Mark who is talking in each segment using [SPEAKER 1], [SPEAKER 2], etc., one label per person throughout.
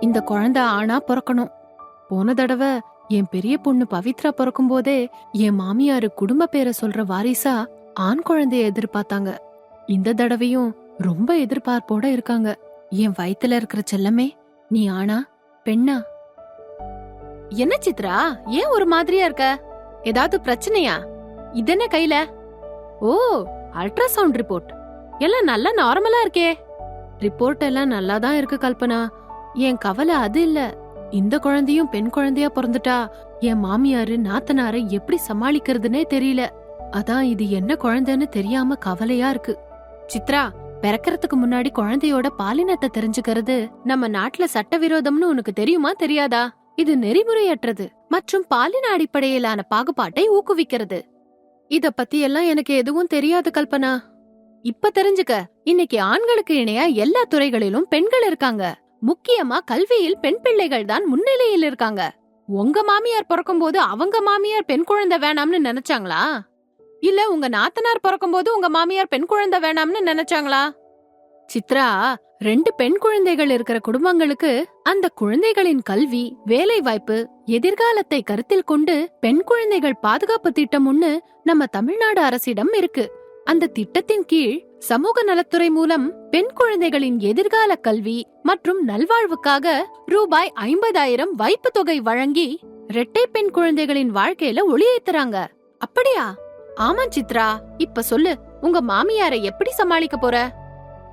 [SPEAKER 1] இந்த குழந்தை ஆனா பிறக்கணும். போன தடவை என் பெரிய பொண்ணு பவித்ரா பிறக்கும் போதே என் மாமியாரு குடும்ப பேரை சொல்ற வாரிசா ஆண் குழந்தைய எதிர்பார்த்தாங்க. இந்த தடவையும் ரொம்ப எதிர்பார்ப்போட இருக்காங்க. என் வயித்துல இருக்கிற செல்லமே நீ ஆனா பெண்ணா? என்ன சித்ரா ஏன் ஒரு மாதிரியா இருக்க? ஏதாவது பிரச்சனையா? இதென்ன கையில? ஓ அல்ட்ராசவுண்ட் ரிப்போர்ட் எல்லாம் நல்லா நார்மலா இருக்கே. ரிப்போர்ட் எல்லாம் நல்லா தான் இருக்கு கல்பனா. என் கவலை அது இல்ல. இந்த குழந்தையும் பெண் குழந்தையா பிறந்துட்டா. என் மாமியாரு நாத்தனாரை எப்படி சமாளிக்கிறதுனே தெரியல. அதான் இது என்ன குழந்தைன்னு தெரியாம கவலையா இருக்கு. சித்ரா பிறக்கறதுக்கு முன்னாடி குழந்தையோட பாலினத்தை தெரிஞ்சுக்கிறது நம்ம நாட்டுல சட்டவிரோதம்னு உனக்கு தெரியுமா தெரியாதா? இது நெறிமுறையற்றது மற்றும் பாலின அடிப்படையிலான பாகுபாட்டை ஊக்குவிக்கிறது. இத பத்தி எல்லாம் எனக்கு எதுவும் தெரியாது கல்பனா. இப்ப தெரிஞ்சுக்க இன்னைக்கு ஆண்களுக்கு இணையா எல்லா துறைகளிலும் பெண்கள் இருக்காங்க. முக்கியமா கல்வியில் பெண் பிள்ளைகள் தான் முன்னிலையில் இருக்காங்க. உங்க மாமியார் பிறக்கும்போது அவங்க மாமியார் பெண் குழந்தை வேணாம்னு நினைச்சாங்களா? இல்ல உங்க நாத்தனார் பிறக்கும்போது உங்க மாமியார் பெண் குழந்தை வேணாம்னு நினைச்சாங்களா? சித்ரா ரெண்டு பெண் குழந்தைகள் இருக்கிற குடும்பங்களுக்கு அந்த குழந்தைகளின் கல்வி வேலை வாய்ப்பு எதிர்காலத்தை கருத்தில் கொண்டு பெண் குழந்தைகள் பாதுகாப்பு திட்டம் ஒண்ணு நம்ம தமிழ்நாடு அரசிடம் இருக்கு. அந்த திட்டத்தின் கீழ் சமூக நலத்துறை மூலம் பெண் குழந்தைகளின் எதிர்கால கல்வி மற்றும் நல்வாழ்வுக்காக ரூபாய் ஐம்பதாயிரம் வைப்பு தொகை வழங்கி இரட்டை பெண் குழந்தைகளின் வாழ்க்கையில ஒளியேத்துறாங்க. அப்படியா? ஆமா சித்ரா இப்ப சொல்லு உங்க மாமியாரை எப்படி சமாளிக்க போற?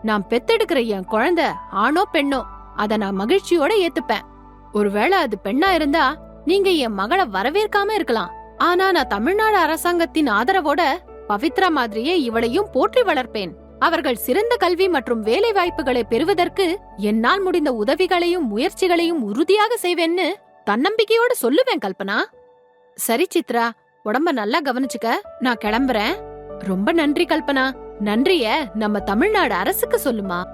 [SPEAKER 1] நான் பெத்தெடுக்கிற என் குழந்தை ஆணோ பெண்ணோ அத நான் மகிழ்ச்சியோட ஏத்துப்பேன். ஒருவேளை அது பெண்ணா இருந்தா நீங்க என் மகளை வரவேற்காம இருக்கலாம். ஆனா நான் தமிழ்நாடு அரசாங்கத்தின் ஆதரவோட பவித்ரா மாதிரியே இவளையும் போற்றி வளர்ப்பேன். அவர்கள் சிறந்த கல்வி மற்றும் வேலை வாய்ப்புகளை பெறுவதற்கு என்னால் முடிந்த உதவிகளையும் முயற்சிகளையும் உறுதியாக செய்வேன்னு தன்னம்பிக்கையோட சொல்லுவேன் கல்பனா. சரி சித்ரா உடம்ப நல்லா கவனிச்சுக்க நான் கிளம்புறேன். ரொம்ப நன்றி கல்பனா. நன்றிய நம்ம தமிழ்நாடு அரசுக்கு சொல்லுமா?